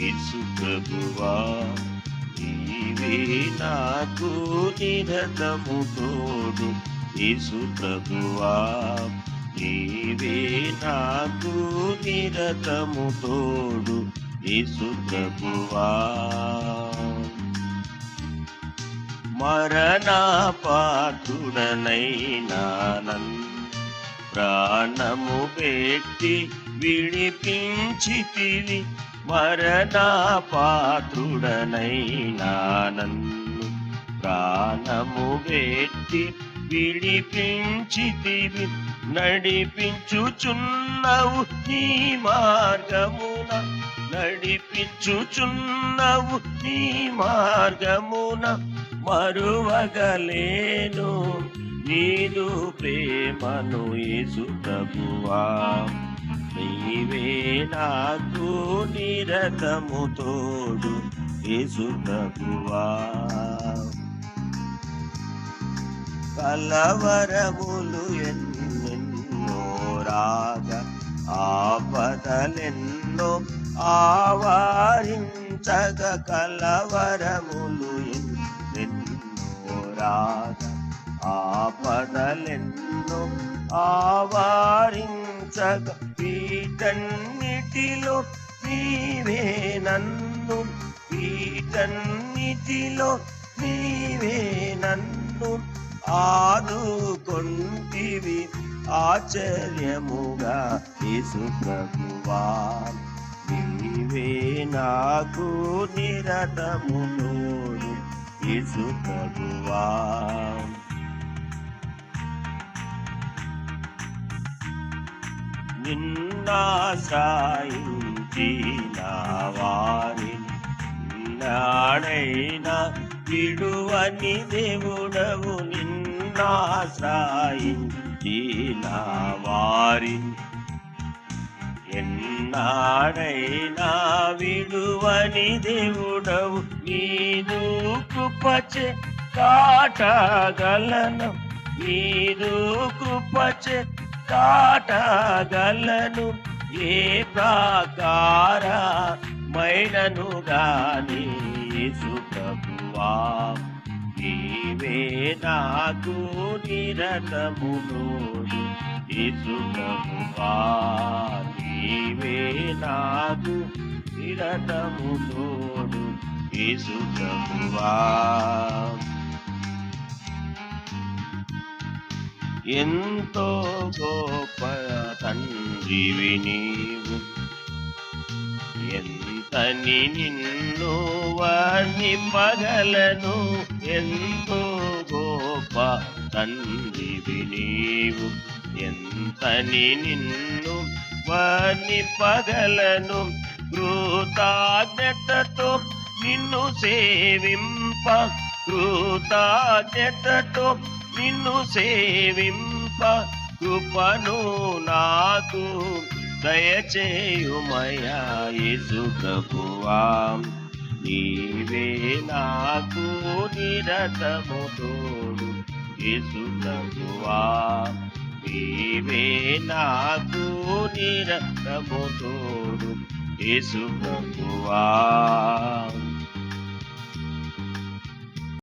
యేసు ప్రభువా నీవే నాకు నిరతము తోడు. యేసు ప్రభువా నీవే నాకు నిరతము తోడు. యేసు ప్రభువా మరణ పాత్రుడనైనా ప్రాణము పెట్టి విడిపించితివి. మరణ పాత్రుడనైనా నన్ను ప్రాణము వేట్టి విడిపించితివి. నడిపించుచున్నవు నీ మార్గమున. నడిపించుచున్నవు నీ మార్గమున. మరువగలేను నీదు ప్రేమను యేసు ప్రభువా. నీవేలాకు నిరతము తోడు ఏసుకువా కలవరములు ఎన్నెన్నో రాగ ఆపదలెన్నో ఆవారించగ కలవరములు ఎన్నెన్నో రాగ ఆపదలెన్నో ఆవారించగ వీటన్నిటిలో నీవే నన్ను. వీటన్నిటిలో నీవే నన్ను. ఆదుకొంటివి ఆశ్చర్యముగా యేసు నీవే నాకు నిరతము తోడు యేసు ప్రభువా నా వారిని నాడైనా విడువని దేవుడవు నిన్నాశ్రాయించిన వారిని ఎన్నాడైనా విడువని దేవుడవు నీదు కృపచే కాటగలను నీదు కృపచే కాటగలను ఏ ప్రాకార మైనను గాని సుప్రభువా నీవే నాకు నిరతమును ఇసుప్రభువా యేసు నీవే నాకు నిరతము ఇసుప్రభువా ఎంతో గొప్ప తండ్రివి నీవు. ఎంతని నిన్ను వాణి పగలను ఎంతో గొప్ప తండ్రివి నీవు. ఎంతని నిన్ను వాణి పగలను కృతజ్ఞతతో నిన్ను సేవింప కృతజ్ఞతతో నిన్ను సేవింప కృపను నాకు దయచేయుమయా యేసు ప్రభువా. నీవే నాకు నిరతము తోడు యేసు ప్రభువా. నీవే నాకు నిరతము తోడు యేసు ప్రభువా.